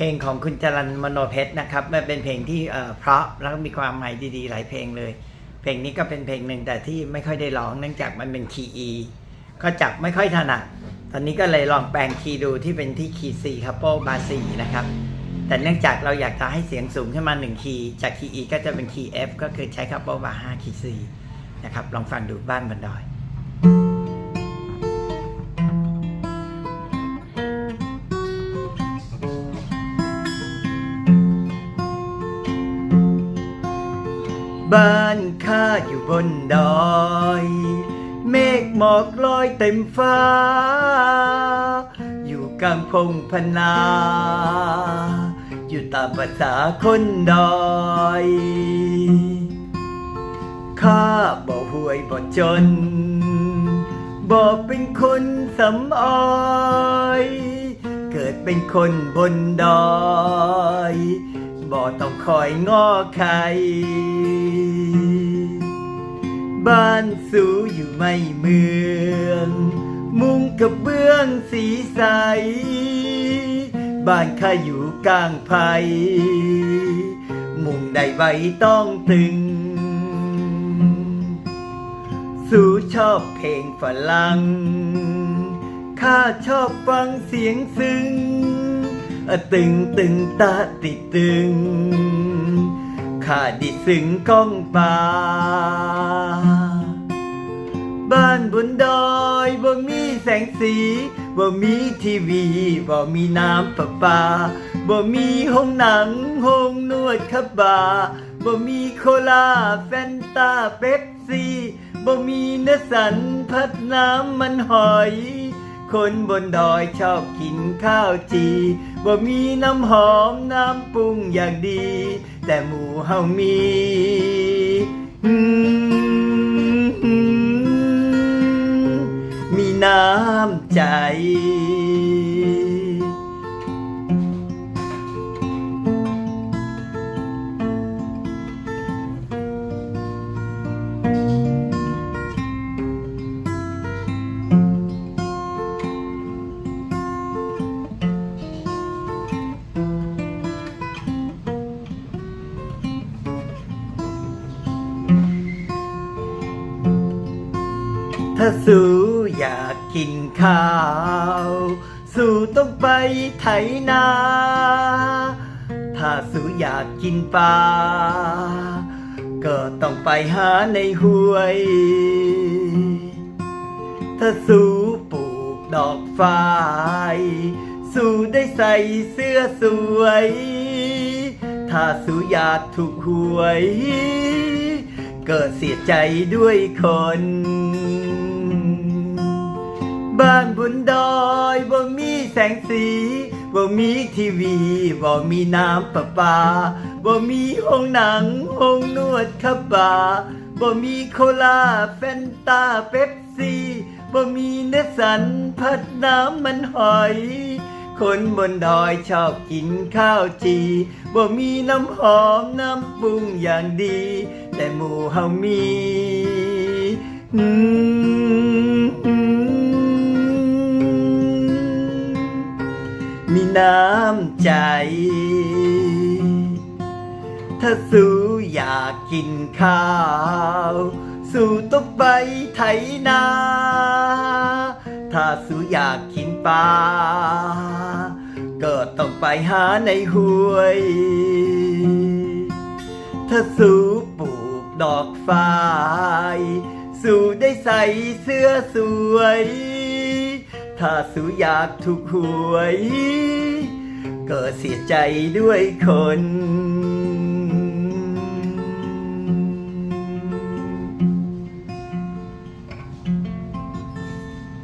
เพลงของคุณจรันมโนเพชรนะครับมันเป็นเพลงที่เพราะแล้วก็มีความหมายดีๆ หลายเพลงเลย เพลงนี้ก็เป็นเพลงหนึ่งแต่ที่ไม่ค่อยได้ร้องเนื่องจากมันเป็นคีย์ E ก็จับไม่ค่อยถนัดตอนนี้ก็เลยลองแปลงคีย์ดูที่เป็นที่คีย์ C ครับโปบาซีนะครับ แต่เนื่องจากเราอยากจะให้เสียงสูงขึ้นมาหนึ่งคีย์จากคีย์ E ก็จะเป็นคีย์ F ก็คือใช้คัพโปบาห้าคีย์ C นะครับลองฟังดูบ้านบันดอย บ้านข้าอยู่บนดอย เมฆหมอกลอยเต็มฟ้า อยู่กลางพงพนา อยู่ตามภาษาคนดอยข้าบ่ห่วยบ่จน บ่เป็นคนสำออย เกิดเป็นคนบนดอย บ่ต้องคอยง้อใคร บ้านสูอยู่ไม่เมือง มุงกับเบื้องสีใส บ้านข้าอยู่กลางไผ่มุงได้ใบต้องตึง สู่ชอบเพลงฝรั่งข้าชอบฟังเสียงซึ้ง ตึงตึงตาติดตึงข้าดิซึงก้องป่าบ้านบนดอยบ่มีแสงสีบ่มีทีวีบ่มีน้ำประปาบ่มีห้องหนังห้องนวดคับบาบ่มีโคลาแฟนตาเป๊ปซี่บ่มีเนื้อสันพัดน้ำมันหอย คนบนดอยชอบกินข้าวจี บ่มีน้ำหอมน้ำปรุงอย่างดี แต่หมูเฮามีอืม ถ้าสู้อยากกินข้าว สู้ต้องไปไถนา ถ้าสู้อยากกินปลา ก็ต้องไปหาในห้วย ถ้าสู้ปลูกดอกฟ้ายสู้ได้ใส่เสื้อสวย ถ้าสู้อยากถูกหวย ก็เสียใจด้วยคน บ้านบนดอยบ่มีแสงสีบ่มีทีวีบ่มีน้ำประปาบ่มีห้องหนังห้องนวดคับบาบ่มีโคลาแฟนตาเป๊ปซี่บ่มีเนื้อสันพัดน้ำมันหอย คนบนดอยชอบกินข้าวจีบ่มีน้ำหอมน้ำปรุงอย่างดี แต่หมู่เฮามีอืม มีน้ำใจ ถ้าสู้อยากกินข้าว สู้ต้องไปไถนา ถ้าสู้อยากกินปลา ก็ต้องไปหาในห้วย ถ้าสู้ปลูกดอกฟ้าย สู้ได้ใส่เสื้อสวย ถ้าสูอยากถูกหวย ก็เสียใจด้วยคน